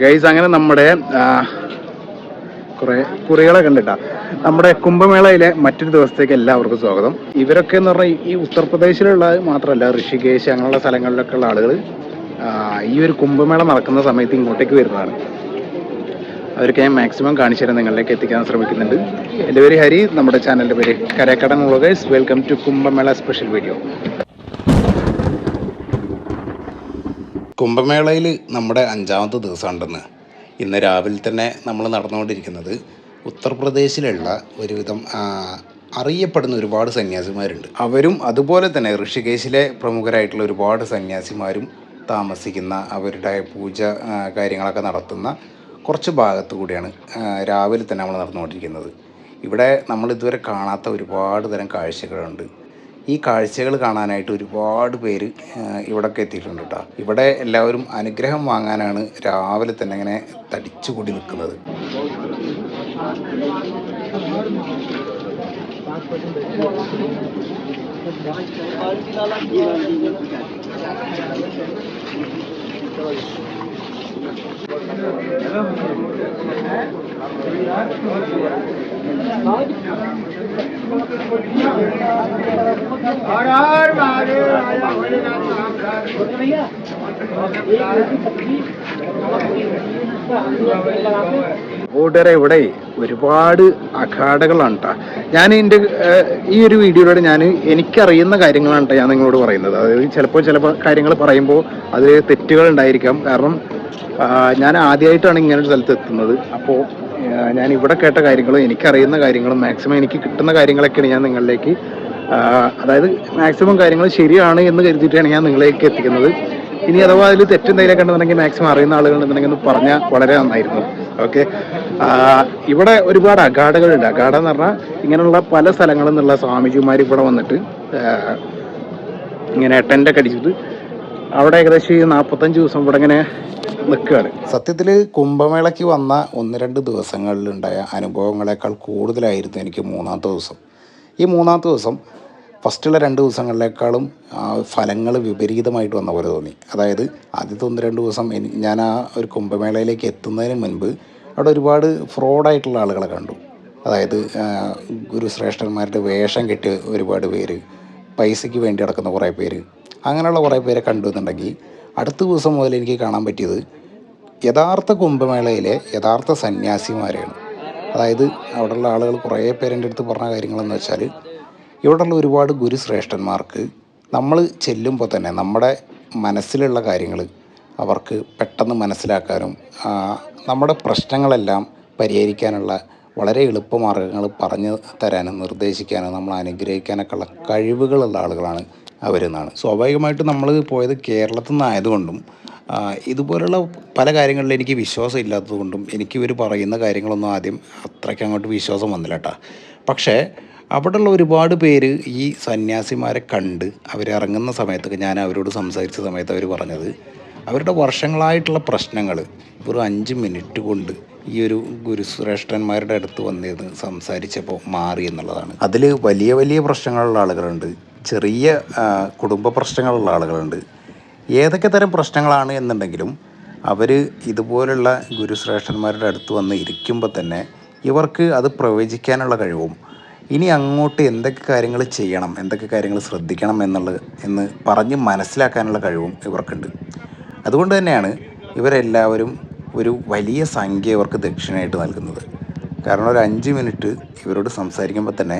Guys അങ്ങനെ നമ്മുടെ കുറേ കുറെ കുറികളെ കണ്ടിട്ടാ. നമ്മുടെ കുംഭമേളയിലെ മറ്റൊരു ദിവസത്തേക്ക് എല്ലാവർക്കും സ്വാഗതം. ഇവരൊക്കെ എന്ന് പറഞ്ഞാൽ ഈ ഉത്തർപ്രദേശിലുള്ള മാത്രമല്ല ഋഷികേശ് അങ്ങനെയുള്ള സ്ഥലങ്ങളിലൊക്കെ ഉള്ള ആളുകൾ ഈ ഒരു കുംഭമേള നടക്കുന്ന സമയത്ത് ഇങ്ങോട്ടേക്ക് വരുന്നതാണ്. അവർക്ക് ഞാൻ മാക്സിമം കാണിച്ചു തരാൻ നിങ്ങളിലേക്ക് എത്തിക്കാൻ ശ്രമിക്കുന്നുണ്ട്. എന്റെ പേര് ഹരി നമ്മുടെ ചാനലിന്റെ പേര് Karakkadan welcome to Kumbh Mela special video കുംഭമേളയിൽ നമ്മുടെ അഞ്ചാമത്തെ ദിവസമുണ്ടെന്ന് ഇന്ന് രാവിലെ തന്നെ നമ്മൾ നടന്നുകൊണ്ടിരിക്കുന്നത് ഉത്തർപ്രദേശിലുള്ള ഒരുവിധം അറിയപ്പെടുന്ന ഒരുപാട് സന്യാസിമാരുണ്ട്. അവരും അതുപോലെ തന്നെ ഋഷികേശിലെ പ്രമുഖരായിട്ടുള്ള ഒരുപാട് സന്യാസിമാരും താമസിക്കുന്ന അവരുടെ പൂജ കാര്യങ്ങളൊക്കെ നടത്തുന്ന കുറച്ച് ഭാഗത്തു കൂടിയാണ് രാവിലെ തന്നെ നമ്മൾ നടന്നുകൊണ്ടിരിക്കുന്നത്. ഇവിടെ നമ്മൾ ഇതുവരെ കാണാത്ത ഒരുപാട് തരം കാഴ്ചകളുണ്ട്. ഈ കാഴ്ചകൾ കാണാനായിട്ട് ഒരുപാട് പേര് ഇവിടൊക്കെ എത്തിയിട്ടുണ്ട് കേട്ടോ ഇവിടെ എല്ലാവരും അനുഗ്രഹം വാങ്ങാനാണ് രാവിലെ തന്നെ ഇങ്ങനെ തടിച്ചുകൂടി നിൽക്കുന്നത്. കൂട്ടുകാരെ ഇവിടെ ഒരുപാട് അഖാടകളാണ് കേട്ടോ ഞാൻ എന്റെ ഈ ഒരു വീഡിയോയിലൂടെ ഞാൻ എനിക്കറിയുന്ന കാര്യങ്ങളാണ് കേട്ടോ ഞാൻ നിങ്ങളോട് പറയുന്നത്. അതായത് ചിലപ്പോൾ ചില കാര്യങ്ങൾ പറയുമ്പോൾ അതിൽ തെറ്റുകൾ ഉണ്ടായിരിക്കാം. കാരണം ഞാൻ ആദ്യമായിട്ടാണ് ഇങ്ങനെ ഒരു സ്ഥലത്ത് എത്തുന്നത്. അപ്പോൾ ഞാൻ ഇവിടെ കേട്ട കാര്യങ്ങളും എനിക്കറിയുന്ന കാര്യങ്ങളും മാക്സിമം എനിക്ക് കിട്ടുന്ന കാര്യങ്ങളൊക്കെയാണ് ഞാൻ നിങ്ങളിലേക്ക് അതായത് മാക്സിമം കാര്യങ്ങൾ ശരിയാണ് എന്ന് കരുതിയിട്ടാണ് ഞാൻ നിങ്ങളിലേക്ക് എത്തിക്കുന്നത്. ഇനി അഥവാ അതിൽ തെറ്റെന്തെങ്കിലും കണ്ടെന്നുണ്ടെങ്കിൽ മാക്സിമം അറിയുന്ന ആളുകളുണ്ടെന്നുണ്ടെങ്കിൽ ഒന്ന് പറഞ്ഞാൽ വളരെ നന്നായിരുന്നു. ഓക്കെ ഇവിടെ ഒരുപാട് അഗാഡകളുണ്ട്. അഗാഡ എന്ന് പറഞ്ഞാൽ ഇങ്ങനെയുള്ള പല സ്ഥലങ്ങളിൽ നിന്നുള്ള സ്വാമിജിമാർ ഇവിടെ വന്നിട്ട് ഇങ്ങനെ ടെന്റൊക്കെ അടിച്ചിട്ട് അവിടെ ഏകദേശം ഈ നാൽപ്പത്തഞ്ച് ദിവസം ഇവിടെ ഇങ്ങനെ നിൽക്കുകയാണ്. സത്യത്തിൽ കുംഭമേളയ്ക്ക് വന്ന ഒന്ന് രണ്ട് ദിവസങ്ങളിലുണ്ടായ അനുഭവങ്ങളെക്കാൾ കൂടുതലായിരുന്നു എനിക്ക് മൂന്നാമത്തെ ദിവസം. ഈ മൂന്നാമത്തെ ദിവസം ഫസ്റ്റുള്ള രണ്ട് ദിവസങ്ങളിലേക്കാളും ഫലങ്ങൾ വിപരീതമായിട്ട് വന്ന പോലെ തോന്നി. അതായത് ആദ്യത്തെ ഒന്ന് രണ്ട് ദിവസം ഞാൻ ആ ഒരു കുംഭമേളയിലേക്ക് എത്തുന്നതിന് മുൻപ് അവിടെ ഒരുപാട് ഫ്രോഡായിട്ടുള്ള ആളുകളെ കണ്ടു. അതായത് ഗുരുശ്രേഷ്ഠന്മാരുടെ വേഷം കെട്ടിയ ഒരുപാട് പേര് പൈസയ്ക്ക് വേണ്ടി നടക്കുന്ന കുറേ പേര് അങ്ങനെയുള്ള കുറേ പേരെ കണ്ടു എന്നുണ്ടെങ്കിൽ അടുത്ത ദിവസം മുതൽ എനിക്ക് കാണാൻ പറ്റിയത് യഥാർത്ഥ കുംഭമേളയിലെ യഥാർത്ഥ സന്യാസിമാരെയാണ് അതായത് അവിടെയുള്ള ആളുകൾ കുറേ പേരെന്റെ അടുത്ത് പറഞ്ഞ കാര്യങ്ങളെന്ന് വെച്ചാൽ ഇവിടെയുള്ള ഒരുപാട് ഗുരുശ്രേഷ്ഠന്മാർക്ക് നമ്മൾ ചെല്ലുമ്പോൾ തന്നെ നമ്മുടെ മനസ്സിലുള്ള കാര്യങ്ങൾ അവർക്ക് പെട്ടെന്ന് മനസ്സിലാക്കാനും നമ്മുടെ പ്രശ്നങ്ങളെല്ലാം പരിഹരിക്കാനുള്ള വളരെ എളുപ്പമാർഗങ്ങൾ പറഞ്ഞു തരാനും നിർദ്ദേശിക്കാനും നമ്മൾ അനുഗ്രഹിക്കാനൊക്കെയുള്ള കഴിവുകളുള്ള ആളുകളാണ് അവരെന്നാണ്. സ്വാഭാവികമായിട്ടും നമ്മൾ പോയത് കേരളത്തിൽ നിന്നായതുകൊണ്ടും ഇതുപോലുള്ള പല കാര്യങ്ങളിലും എനിക്ക് വിശ്വാസം ഇല്ലാത്തതുകൊണ്ടും എനിക്ക് ഇവർ പറയുന്ന കാര്യങ്ങളൊന്നും ആദ്യം അത്രയ്ക്ക് അങ്ങോട്ട് വിശ്വാസം വന്നില്ല കേട്ടോ പക്ഷേ അവിടെയുള്ള ഒരുപാട് പേര് ഈ സന്യാസിമാരെ കണ്ട് അവരിറങ്ങുന്ന സമയത്തൊക്കെ ഞാൻ അവരോട് സംസാരിച്ച സമയത്ത് അവർ പറഞ്ഞത് അവരുടെ വർഷങ്ങളായിട്ടുള്ള പ്രശ്നങ്ങൾ വെറും അഞ്ച് മിനിറ്റ് കൊണ്ട് ഈ ഒരു ഗുരുശ്രേഷ്ഠന്മാരുടെ അടുത്ത് വന്നിരുന്ന് സംസാരിച്ചപ്പോൾ മാറി എന്നുള്ളതാണ്. അതിൽ വലിയ വലിയ പ്രശ്നങ്ങളുള്ള ആളുകളുണ്ട്. ചെറിയ കുടുംബ പ്രശ്നങ്ങളുള്ള ആളുകളുണ്ട്. ഏതൊക്കെ തരം പ്രശ്നങ്ങളാണ് എന്നുണ്ടെങ്കിലും അവർ ഇതുപോലുള്ള ഗുരുശ്രേഷ്ഠന്മാരുടെ അടുത്ത് വന്ന് ഇരിക്കുമ്പോൾ തന്നെ ഇവർക്ക് അത് പ്രവചിക്കാനുള്ള കഴിവും. ഇനി അങ്ങോട്ട് എന്തൊക്കെ കാര്യങ്ങൾ ചെയ്യണം എന്തൊക്കെ കാര്യങ്ങൾ ശ്രദ്ധിക്കണം എന്നുള്ളത് എന്ന് പറഞ്ഞ് മനസ്സിലാക്കാനുള്ള കഴിവും ഇവർക്കുണ്ട്. അതുകൊണ്ട് തന്നെയാണ് ഇവരെല്ലാവരും ഒരു വലിയ സംഖ്യ ഇവർക്ക് ദക്ഷിണയായിട്ട് നൽകുന്നത്. കാരണം ഒരു അഞ്ച് മിനിറ്റ് ഇവരോട് സംസാരിക്കുമ്പോൾ തന്നെ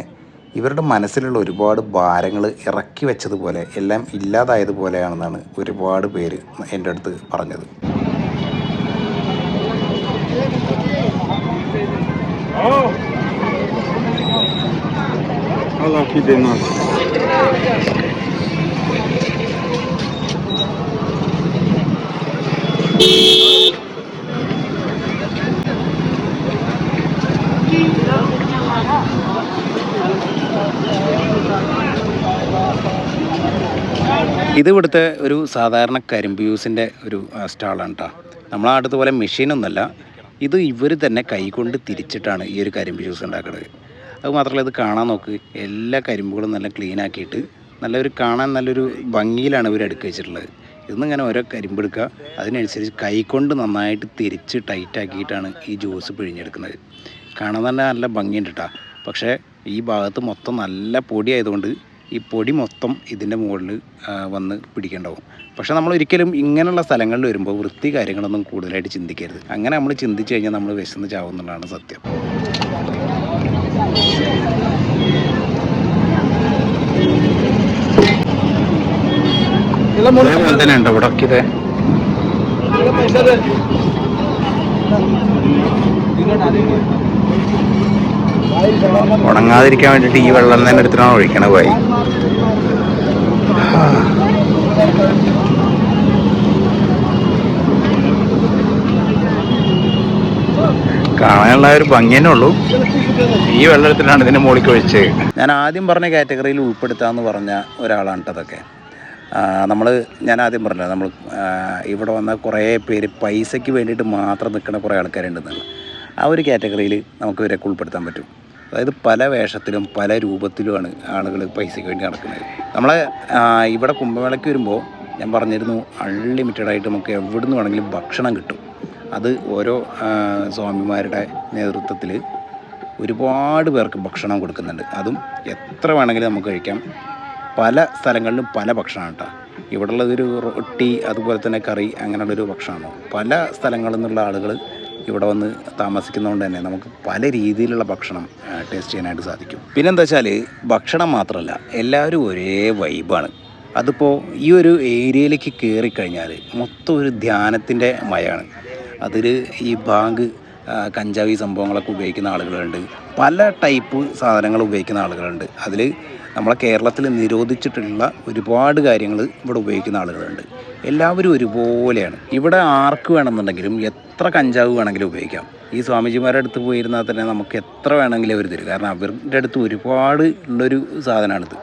ഇവരുടെ മനസ്സിലുള്ള ഒരുപാട് ഭാരങ്ങൾ ഇറക്കി വെച്ചതുപോലെ എല്ലാം ഇല്ലാതായതുപോലെയാണെന്നാണ് ഒരുപാട് പേര് എന്റെ അടുത്ത് പറഞ്ഞത് Allah fidenas. ഇത് ഇവിടുത്തെ ഒരു സാധാരണ കരിമ്പ് യൂസിന്റെ ഒരു സ്റ്റാളാണ് കേട്ടോ നമ്മളെ അടുത്ത് പോലെ മെഷീനൊന്നുമല്ല ഇത് ഇവർ തന്നെ കൈകൊണ്ട് തിരിച്ചിട്ടാണ് ഈ ഒരു കരിമ്പ് ജ്യൂസ് ഉണ്ടാക്കുന്നത് അത് മാത്രമല്ല ഇത് കാണാൻ നോക്ക്. എല്ലാ കരിമ്പുകളും നല്ല ക്ലീൻ ആക്കിയിട്ട് നല്ലൊരു കാണാൻ നല്ലൊരു ഭംഗിയിലാണ് ഇവർ അടുക്കി വെച്ചിട്ടുള്ളത്. ഇന്ന് ഇങ്ങനെ ഓരോ കരിമ്പെടുക്കുക അതിനനുസരിച്ച് കൈകൊണ്ട് നന്നായിട്ട് തിരിച്ച് ടൈറ്റാക്കിയിട്ടാണ് ഈ ജ്യൂസ് പിഴിഞ്ഞെടുക്കുന്നത്. കാണാൻ തന്നെ നല്ല ഭംഗിയുണ്ട് കേട്ടോ പക്ഷേ ഈ ഭാഗത്ത് മൊത്തം നല്ല പൊടി ആയതുകൊണ്ട് ഈ പൊടി മൊത്തം ഇതിന്റെ മുകളിൽ വന്ന് പിടിക്കേണ്ടാവും. പക്ഷേ നമ്മൾ ഒരിക്കലും ഇങ്ങനെയുള്ള സ്ഥലങ്ങളിൽ വരുമ്പോൾ വൃത്തി കാര്യങ്ങളൊന്നും കൂടുതലായിട്ട് ചിന്തിക്കരുത്. അങ്ങനെ നമ്മൾ ചിന്തിച്ച് കഴിഞ്ഞാൽ നമ്മൾ വിശന്ന് ചാവുന്നുള്ളതാണ് സത്യം. തന്നെ ഉണ്ട് ഇവിടെ ഇതേ ഉണങ്ങാതിരിക്കാൻ വേണ്ടിയിട്ട് ഈ വെള്ളം തന്നെ എടുത്തിട്ടാണ് ഒഴിക്കണ പോയി. കാണാനുള്ള ഒരു ഭംഗി തന്നെ ഉള്ളൂ. ഈ വെള്ളത്തിലാണ് ഇതിന്റെ മുകളിൽ ഒഴിച്ച് ഞാൻ ആദ്യം പറഞ്ഞ കാറ്റഗറിയിൽ ഉൾപ്പെടുത്താന്ന് പറഞ്ഞ ഒരാളാണ് അതൊക്കെ. നമ്മൾ ഞാൻ ആദ്യം പറഞ്ഞത് നമ്മൾ ഇവിടെ വന്ന കുറേ പേര് പൈസയ്ക്ക് വേണ്ടിയിട്ട് മാത്രം നിൽക്കുന്ന കുറേ ആൾക്കാരുണ്ടെന്നാണ് ആ ഒരു കാറ്റഗറിയിൽ നമുക്ക് ഇവരൊക്കെ ഉൾപ്പെടുത്താൻ പറ്റും. അതായത് പല വേഷത്തിലും പല രൂപത്തിലുമാണ് ആളുകൾ പൈസയ്ക്ക് വേണ്ടി നടക്കുന്നത്. നമ്മളെ ഇവിടെ കുംഭമേളയ്ക്ക് വരുമ്പോൾ ഞാൻ പറഞ്ഞിരുന്നു അൺലിമിറ്റഡ് ആയിട്ട് നമുക്ക് എവിടെ നിന്ന് വേണമെങ്കിലും ഭക്ഷണം കിട്ടും. അത് ഓരോ സ്വാമിമാരുടെ നേതൃത്വത്തിൽ ഒരുപാട് പേർക്ക് ഭക്ഷണം കൊടുക്കുന്നുണ്ട്. അതും എത്ര വേണമെങ്കിലും നമുക്ക് കഴിക്കാം. പല സ്ഥലങ്ങളിലും പല ഭക്ഷണമാണ് കേട്ടോ ഇവിടെ ഉള്ളതൊരു റൊട്ടി അതുപോലെ തന്നെ കറി അങ്ങനെയുള്ളൊരു ഭക്ഷണമാണ്. പല സ്ഥലങ്ങളിൽ നിന്നുള്ള ആളുകൾ ഇവിടെ വന്ന് താമസിക്കുന്നതുകൊണ്ട് തന്നെ നമുക്ക് പല രീതിയിലുള്ള ഭക്ഷണം ടേസ്റ്റ് ചെയ്യാനായിട്ട് സാധിക്കും. പിന്നെന്താ വെച്ചാൽ ഭക്ഷണം മാത്രമല്ല എല്ലാവരും ഒരേ വൈബാണ് അതിപ്പോൾ ഈ ഒരു ഏരിയയിലേക്ക് കയറിക്കഴിഞ്ഞാൽ മൊത്തം ഒരു ധ്യാനത്തിന്റെ മയാണ്. അതിൽ ഈ ബാങ്ക് കഞ്ചാവ് ഈ സംഭവങ്ങളൊക്കെ ഉപയോഗിക്കുന്ന ആളുകളുണ്ട്. പല ടൈപ്പ് സാധനങ്ങൾ ഉപയോഗിക്കുന്ന ആളുകളുണ്ട്. അതിൽ നമ്മളെ കേരളത്തിൽ നിരോധിച്ചിട്ടുള്ള ഒരുപാട് കാര്യങ്ങൾ ഇവിടെ ഉപയോഗിക്കുന്ന ആളുകളുണ്ട്. എല്ലാവരും ഒരുപോലെയാണ്. ഇവിടെ ആർക്ക് വേണമെന്നുണ്ടെങ്കിലും എത്ര കഞ്ചാവ് വേണമെങ്കിലും ഉപയോഗിക്കാം. ഈ സ്വാമിജിമാരുടെ അടുത്ത് പോയിരുന്നാൽ തന്നെ നമുക്ക് എത്ര വേണമെങ്കിലും അവർ തരും. കാരണം അവരുടെ അടുത്ത് ഒരുപാട് ഉള്ളൊരു സാധനമാണിത്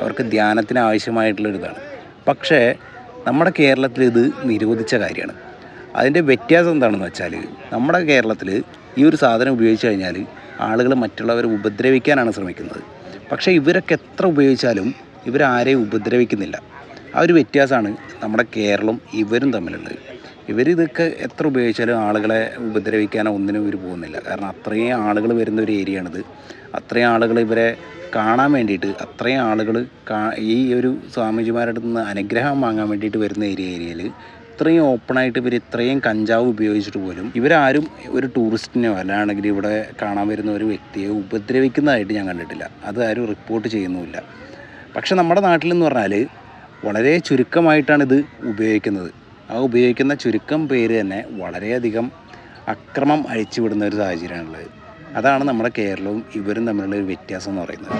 അവർക്ക് ധ്യാനത്തിന് ആവശ്യമായിട്ടുള്ളൊരിതാണ് പക്ഷേ നമ്മുടെ കേരളത്തിൽ ഇത് നിരോധിച്ച കാര്യമാണ്. അതിന്റെ വ്യത്യാസം എന്താണെന്ന് വെച്ചാൽ നമ്മുടെ കേരളത്തിൽ ഈ ഒരു സാധനം ഉപയോഗിച്ച് കഴിഞ്ഞാൽ ആളുകൾ മറ്റുള്ളവരെ ഉപദ്രവിക്കാനാണ് ശ്രമിക്കുന്നത്. പക്ഷേ ഇവരൊക്കെ എത്ര ഉപയോഗിച്ചാലും ഇവരാരെയും ഉപദ്രവിക്കുന്നില്ല. ആ ഒരു വ്യത്യാസമാണ് നമ്മുടെ കേരളം ഇവരും തമ്മിലുള്ളത്. ഇവരിതൊക്കെ എത്ര ഉപയോഗിച്ചാലും ആളുകളെ ഉപദ്രവിക്കാനോ ഒന്നിനും ഇവർ പോകുന്നില്ല. കാരണം അത്രയും ആളുകൾ വരുന്ന ഒരു ഏരിയ ഏരിയയാണിത്. അത്രയും ആളുകൾ ഇവരെ കാണാൻ വേണ്ടിയിട്ട് അത്രയും ആളുകൾ ഈ ഒരു സ്വാമിജിമാരുടെ നിന്ന് അനുഗ്രഹം വാങ്ങാൻ വേണ്ടിയിട്ട് വരുന്ന ഏരിയ ഏരിയയിൽ ഇത്രയും ഓപ്പണായിട്ട് ഇവർ ഇത്രയും കഞ്ചാവ് ഉപയോഗിച്ചിട്ട് പോലും ഇവരാരും ഒരു ടൂറിസ്റ്റിനെയോ അല്ലാണെങ്കിൽ ഇവിടെ കാണാൻ വരുന്ന ഒരു വ്യക്തിയെ ഉപദ്രവിക്കുന്നതായിട്ട് ഞാൻ കണ്ടിട്ടില്ല. അത് ആരും റിപ്പോർട്ട് ചെയ്യുന്നുമില്ല. പക്ഷെ നമ്മുടെ നാട്ടിലെന്ന് പറഞ്ഞാൽ വളരെ ചുരുക്കമായിട്ടാണ് ഇത് ഉപയോഗിക്കുന്നത്. ആ ഉപയോഗിക്കുന്ന ചുരുക്കം പേര് തന്നെ വളരെയധികം അക്രമം അഴിച്ചുവിടുന്ന ഒരു സാഹചര്യമാണുള്ളത്. അതാണ് നമ്മുടെ കേരളവും ഇവരും തമ്മിലുള്ള ഒരു വ്യത്യാസം എന്ന് പറയുന്നത്.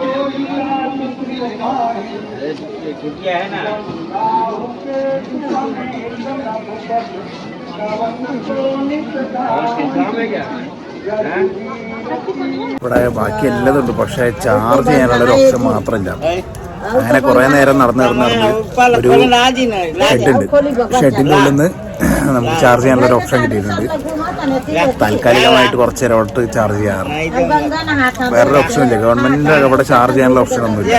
थोड़ा वीडियो दिखा दो इनका ये छुट्टियाँ है ना है क्या ഇവിടെ ബാക്കി എല്ലാം ഉണ്ട് പക്ഷേ ചാർജ് ചെയ്യാനുള്ള ഒരു ഓപ്ഷൻ മാത്രമില്ല അങ്ങനെ കുറേ നേരം നടന്ന് നടന്ന് നടന്ന് ഒരു ഷെഡുണ്ട് ഷെഡിൻ്റെ ഉള്ളിൽ നിന്ന് നമുക്ക് ചാർജ് ചെയ്യാനുള്ള ഒരു ഓപ്ഷൻ കിട്ടിയിട്ടുണ്ട് താൽക്കാലികമായിട്ട് കുറച്ച് ഇടപെട്ട് ചാർജ് ചെയ്യാറുണ്ട്. വേറൊരു ഓപ്ഷൻ ഇല്ല. ഗവൺമെന്റിന്റെ അവിടെ ചാർജ് ചെയ്യാനുള്ള ഓപ്ഷൻ ഒന്നുമില്ല.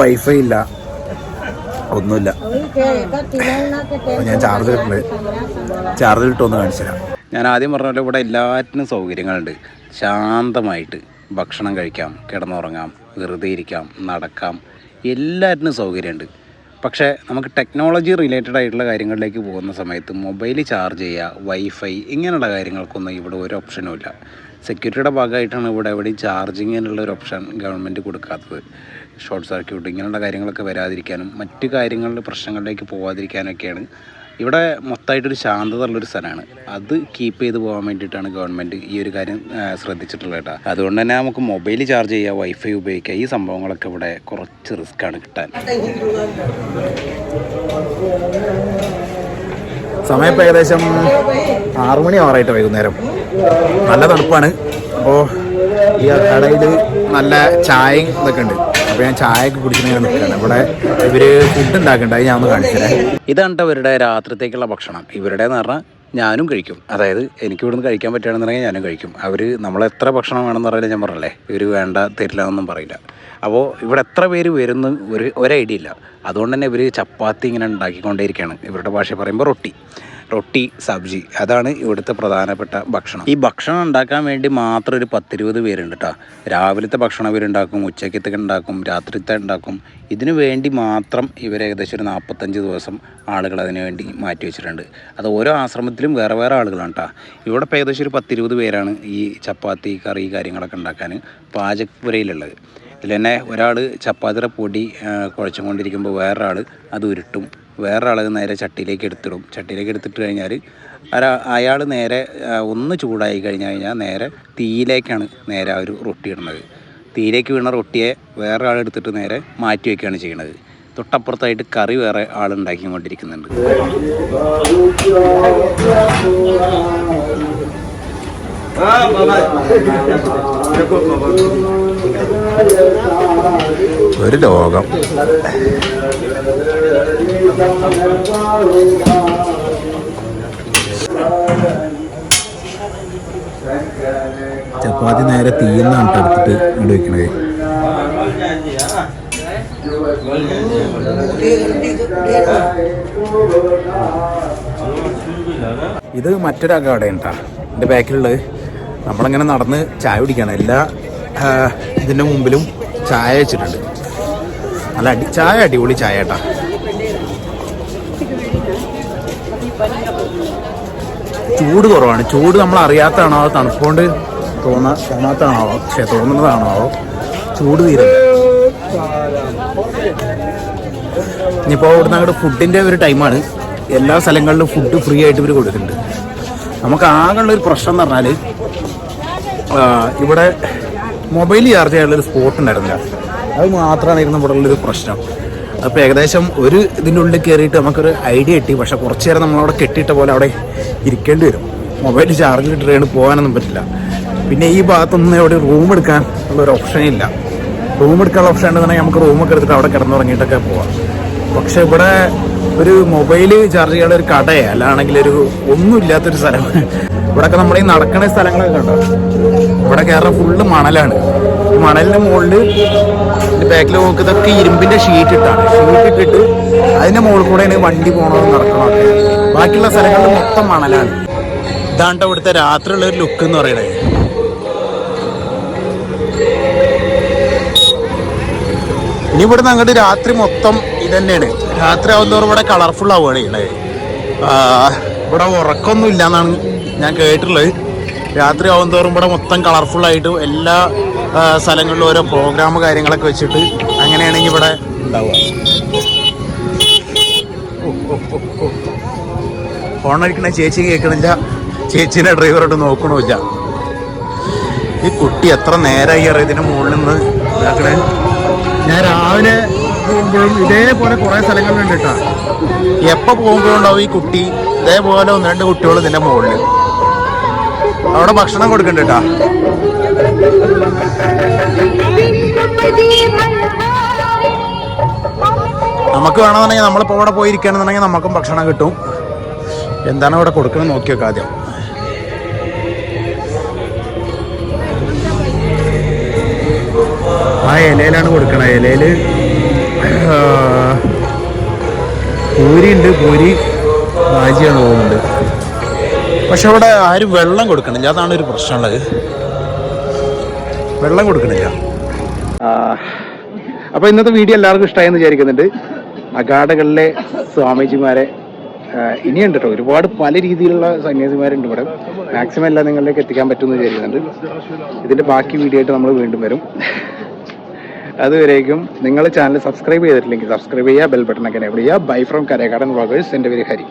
വൈഫൈ ഇല്ല. ഒന്നുമില്ല. ഞാൻ ചാർജ് ഇട്ടിട്ടുണ്ട്. ചാർജ് ഇട്ടൊന്ന് കാണിച്ചില്ല ഞാൻ ആദ്യം പറഞ്ഞ പോലെ ഇവിടെ എല്ലാറ്റിനും സൗകര്യങ്ങളുണ്ട്. ശാന്തമായിട്ട് ഭക്ഷണം കഴിക്കാം കിടന്നുറങ്ങാം വെറുതെ ഇരിക്കാം നടക്കാം. എല്ലാറ്റിനും സൗകര്യമുണ്ട്. പക്ഷേ നമുക്ക് ടെക്നോളജി റിലേറ്റഡ് ആയിട്ടുള്ള കാര്യങ്ങളിലേക്ക് പോകുന്ന സമയത്ത് മൊബൈൽ ചാർജ് ചെയ്യുക വൈഫൈ ഇങ്ങനെയുള്ള കാര്യങ്ങൾക്കൊന്നും ഇവിടെ ഒരു ഓപ്ഷനും ഇല്ല. സെക്യൂരിറ്റിയുടെ ഭാഗമായിട്ടാണ് ഇവിടെ എവിടെ ചാർജിങ്ങിനുള്ള ഒരു ഓപ്ഷൻ ഗവൺമെന്റ് കൊടുക്കാത്തത്. ഷോർട്ട് സർക്യൂട്ട് ഇങ്ങനെയുള്ള കാര്യങ്ങളൊക്കെ വരാതിരിക്കാനും മറ്റു കാര്യങ്ങളുടെ പ്രശ്നങ്ങളിലേക്ക് പോകാതിരിക്കാനൊക്കെയാണ് ഇവിടെ മൊത്തമായിട്ടൊരു ശാന്തത ഉള്ളൊരു സ്ഥലമാണ്. അത് കീപ്പ് ചെയ്ത് പോകാൻ വേണ്ടിയിട്ടാണ് ഗവൺമെന്റ് ഈ ഒരു കാര്യം ശ്രദ്ധിച്ചിട്ടുള്ളത് കേട്ടോ. അതുകൊണ്ട് തന്നെ നമുക്ക് മൊബൈൽ ചാർജ് ചെയ്യുക വൈഫൈ ഉപയോഗിക്കുക ഈ സംഭവങ്ങളൊക്കെ ഇവിടെ കുറച്ച് റിസ്ക്കാണ് കിട്ടാൻ. സമയം ഇപ്പോൾ ഏകദേശം ആറു മണി ആറായിട്ട് വൈകുന്നേരം. നല്ല തണുപ്പാണ്. അപ്പോൾ ഈ കടയിൽ നല്ല ചായയും ഇതൊക്കെ ഉണ്ട്. അപ്പോൾ ഞാൻ ചായ ഒക്കെ കുടിച്ചിട്ട് നിൽക്കുകയാണ്. ഇവിടെ ഇവർ ഫുഡ് ഉണ്ടാക്കുന്നുണ്ട് ഞാൻ ഒന്ന് കാണിച്ചേ ഇതാണ് ഇവരുടെ രാത്രിത്തേക്കുള്ള ഭക്ഷണം. ഇവരുടെ എന്ന് പറഞ്ഞാൽ ഞാനും കഴിക്കും. അതായത് എനിക്ക് ഇവിടുന്ന് കഴിക്കാൻ പറ്റുകയാണെന്നുണ്ടെങ്കിൽ ഞാനും കഴിക്കും. അവർ നമ്മളെത്ര ഭക്ഷണം വേണമെന്ന് പറഞ്ഞാൽ ഞാൻ പറഞ്ഞല്ലേ ഇവർ വേണ്ട തരില്ല എന്നൊന്നും പറയില്ല. അപ്പോൾ ഇവിടെ എത്ര പേര് വരുന്ന ഒരു ഒരു ഐഡിയ ഇല്ല. അതുകൊണ്ട് തന്നെ ഇവർ ചപ്പാത്തി ഇങ്ങനെ ഉണ്ടാക്കിക്കൊണ്ടേയിരിക്കുകയാണ്. ഇവരുടെ ഭാഷ പറയുമ്പോൾ റൊട്ടി. റൊട്ടി സബ്ജി. അതാണ് ഇവിടുത്തെ പ്രധാനപ്പെട്ട ഭക്ഷണം. ഈ ഭക്ഷണം ഉണ്ടാക്കാൻ വേണ്ടി മാത്രം ഒരു പത്തിരുപത് പേരുണ്ട് കേട്ടോ രാവിലത്തെ ഭക്ഷണം ഇവരുണ്ടാക്കും ഉച്ചക്കത്തേക്ക് ഉണ്ടാക്കും രാത്രിത്തെ ഉണ്ടാക്കും. ഇതിനു വേണ്ടി മാത്രം ഇവർ ഏകദേശം ഒരു നാൽപ്പത്തഞ്ച് ദിവസം ആളുകൾ അതിനു വേണ്ടി മാറ്റി വെച്ചിട്ടുണ്ട്. അത് ഓരോ ആശ്രമത്തിലും വേറെ വേറെ ആളുകളാണ് കേട്ടോ ഇവിടെ ഇപ്പോൾ ഏകദേശം ഒരു പത്തിരുപത് പേരാണ് ഈ ചപ്പാത്തി കറി കാര്യങ്ങളൊക്കെ ഉണ്ടാക്കാൻ പാചകപ്പുരയിലുള്ളത്. ഇതിൽ തന്നെ ഒരാൾ ചപ്പാത്തിയുടെ പൊടി കുഴച്ചുകൊണ്ടിരിക്കുമ്പോൾ കുഴച്ചും വേറൊരാൾ അത് ഉരുട്ടും. വേറൊരാൾ നേരെ ചട്ടിയിലേക്ക് എടുത്തിടും. ചട്ടിയിലേക്ക് എടുത്തിട്ട് കഴിഞ്ഞാൽ അയാൾ നേരെ ഒന്ന് ചൂടായി കഴിഞ്ഞ് കഴിഞ്ഞാൽ നേരെ തീയിലേക്കാണ് നേരെ ആ ഒരു റൊട്ടി ഇടുന്നത്. തീയിലേക്ക് വീണ റൊട്ടിയെ വേറെ ആൾ എടുത്തിട്ട് നേരെ മാറ്റി വയ്ക്കുകയാണ് ചെയ്യുന്നത് തൊട്ടപ്പുറത്തായിട്ട് കറി വേറെ ആൾ ഉണ്ടാക്കിക്കൊണ്ടിരിക്കുന്നുണ്ട് ഒരു ലോകം. ചപ്പാത്തി നേരെ തീയെന്നാണ് എടുത്തിട്ട് ഇങ്ങോട്ട് വെക്കണത്. ഇത് മറ്റൊരു അകവിടെ ഉണ്ടാ എന്റെ ബാക്കിലുള്ളത് നമ്മളങ്ങനെ നടന്ന് ചായ കുടിക്കണം. എല്ലാ ഇതിന്റെ മുമ്പിലും ചായ വെച്ചിട്ടുണ്ട്. നല്ല അടി ചായ അടിപൊളി ചായ കേട്ടാ ചൂട് കുറവാണ്. ചൂട് നമ്മൾ അറിയാത്തതാണോ തണുപ്പുകൊണ്ട് തോന്നാ തോന്നാത്തതാണോ? പക്ഷെ തോന്നുന്നതാണോ? ചൂട് തീരെ ഇനിയിപ്പോൾ ഇവിടുന്ന് അങ്ങോട്ട് ഫുഡിന്റെ ഒരു ടൈമാണ്. എല്ലാ സ്ഥലങ്ങളിലും ഫുഡ് ഫ്രീ ആയിട്ട് ഇവർ കൊടുക്കുന്നുണ്ട്. നമുക്ക് ആകെയുള്ള ഒരു പ്രശ്നം എന്ന് പറഞ്ഞാൽ ഇവിടെ മൊബൈൽ ചാർജ് ചെയ്യാനുള്ളൊരു സ്പോട്ട് ഉണ്ടായിരുന്നില്ല. അത് മാത്രമാണ് ഇരുന്ന് ഇവിടെ ഉള്ളൊരു പ്രശ്നം. അപ്പോൾ ഏകദേശം ഒരു ഇതിന്റെ ഉള്ളിൽ കയറിയിട്ട് നമുക്കൊരു ഐഡിയ കിട്ടി. പക്ഷെ കുറച്ച് നേരം നമ്മളവിടെ കെട്ടിയിട്ട പോലെ അവിടെ ഇരിക്കേണ്ടി വരും. മൊബൈൽ ചാർജ് ട്രെയിൻ പോകാനൊന്നും പറ്റില്ല. പിന്നെ ഈ ഭാഗത്തൊന്നും എവിടെ റൂം എടുക്കാൻ ഉള്ള ഒരു ഓപ്ഷൻ ഇല്ല. റൂം എടുക്കാനുള്ള ഓപ്ഷൻ ഉണ്ടെന്നുണ്ടെങ്കിൽ നമുക്ക് റൂമൊക്കെ എടുത്തിട്ട് അവിടെ കിടന്നുറങ്ങിയിട്ടൊക്കെ പോവാം. പക്ഷേ ഇവിടെ ഒരു മൊബൈൽ ചാർജ് ചെയ്യാനുള്ള ഒരു കടയെ. അല്ലാണെങ്കിൽ ഒരു ഒന്നുമില്ലാത്തൊരു സ്ഥലം. ഇവിടെയൊക്കെ നമ്മുടെ ഈ നടക്കുന്ന സ്ഥലങ്ങളൊക്കെ ഉണ്ടോ? ഇവിടെ കയറാൻ ഫുള്ള് മണലാണ്. ഈ മണലിന്റെ മുകളിൽ ബാക്കിൽ നോക്ക് ഇതൊക്കെ ഇരുമ്പിന്റെ ഷീറ്റ് ഇട്ടാണ്. ഷീറ്റ് ഇട്ടിട്ട് അതിന്റെ മുകളിൽ കൂടെയാണ് വണ്ടി പോകണമെന്ന് നടക്കണമൊക്കെ ബാക്കിയുള്ള സ്ഥലങ്ങളിൽ മൊത്തം മണലാണ്. ഇതാണ് ഇവിടുത്തെ രാത്രിയുള്ള ഒരു ലുക്ക് എന്ന് പറയുന്നത് ഇനി ഇവിടുന്ന് അങ്ങോട്ട് രാത്രി മൊത്തം ഇതന്നെയാണ്. രാത്രി ആവുന്നവർ ഇവിടെ കളർഫുൾ ആവുകയാണ് ഇവിടെ ഇവിടെ ഉറക്കമൊന്നും ഇല്ല എന്നാണ് ഞാൻ കേട്ടിട്ടുള്ളത്. രാത്രി ആവുന്നതോറും ഇവിടെ മൊത്തം കളർഫുൾ ആയിട്ട് എല്ലാ ആ, സ്ഥലങ്ങളിലും ഓരോ പ്രോഗ്രാം കാര്യങ്ങളൊക്കെ വെച്ചിട്ട് അങ്ങനെയാണെങ്കിൽ ഇവിടെ ഉണ്ടാവുക. ഫോണടിക്കണ ചേച്ചി കേൾക്കണില്ല. ചേച്ചീനെ ഡ്രൈവറോട്ട് നോക്കണമില്ല. ഈ കുട്ടി എത്ര നേരമായി അറിയാം ഇതിന്റെ മുകളിൽ നിന്ന്? ഇതാക്കണേ. ഞാൻ രാവിലെ പോകുമ്പോഴും ഇതേപോലെ കുറേ സ്ഥലങ്ങളിലുണ്ട് കേട്ടോ. എപ്പോൾ പോകുമ്പോഴുണ്ടാവും ഈ കുട്ടി? ഇതേപോലെ ഒന്ന് രണ്ട് കുട്ടികൾ ഇതിന്റെ മുകളിൽ അവിടെ ഭക്ഷണം കൊടുക്കണ്ട കേട്ടാ നമുക്ക് വേണമെന്നുണ്ടെങ്കിൽ നമ്മളിപ്പോൾ ഇവിടെ പോയി ഇരിക്കുകയാണെന്നുണ്ടെങ്കിൽ നമുക്കും ഭക്ഷണം കിട്ടും. എന്താണ് ഇവിടെ കൊടുക്കണമെന്ന് നോക്കി വെക്കാം ആദ്യം. ആ ഇലയിലാണ് കൊടുക്കണത്. ഇലയിൽ പൂരി ഉണ്ട് പൂരി ഭാജിയാണ് പോകുന്നുണ്ട് പക്ഷെ ഇവിടെ ആരും വെള്ളം കൊടുക്കണില്ല. അതാണ് ഒരു പ്രശ്നമുള്ളത്. വെള്ളം കൊടുക്കണില്ല. അപ്പൊ ഇന്നത്തെ വീഡിയോ എല്ലാവർക്കും ഇഷ്ടമായെന്ന് വിചാരിക്കുന്നുണ്ട്. അഗാഡകളിലെ സ്വാമിജിമാരെ ഇനിയുണ്ട് കേട്ടോ ഒരുപാട് പല രീതിയിലുള്ള സന്യാസിമാരുണ്ട് ഇവിടെ. മാക്സിമം എല്ലാം നിങ്ങളിലേക്ക് എത്തിക്കാൻ പറ്റുമെന്ന് വിചാരിക്കുന്നുണ്ട്. ഇതിന്റെ ബാക്കി വീഡിയോ ആയിട്ട് നമ്മൾ വീണ്ടും വരും. അതുവരേക്കും നിങ്ങൾ ചാനൽ സബ്സ്ക്രൈബ് ചെയ്തിട്ടില്ലെങ്കിൽ സബ്സ്ക്രൈബ് ചെയ്യുക ബെൽ ബട്ടൺ ഒക്കെ എനേബിൾ ചെയ്യുക. ബൈ ഫ്രം കരേകാടൻ വ്ളോഗേഴ്സ് എന്റെ പേര് ഹരി.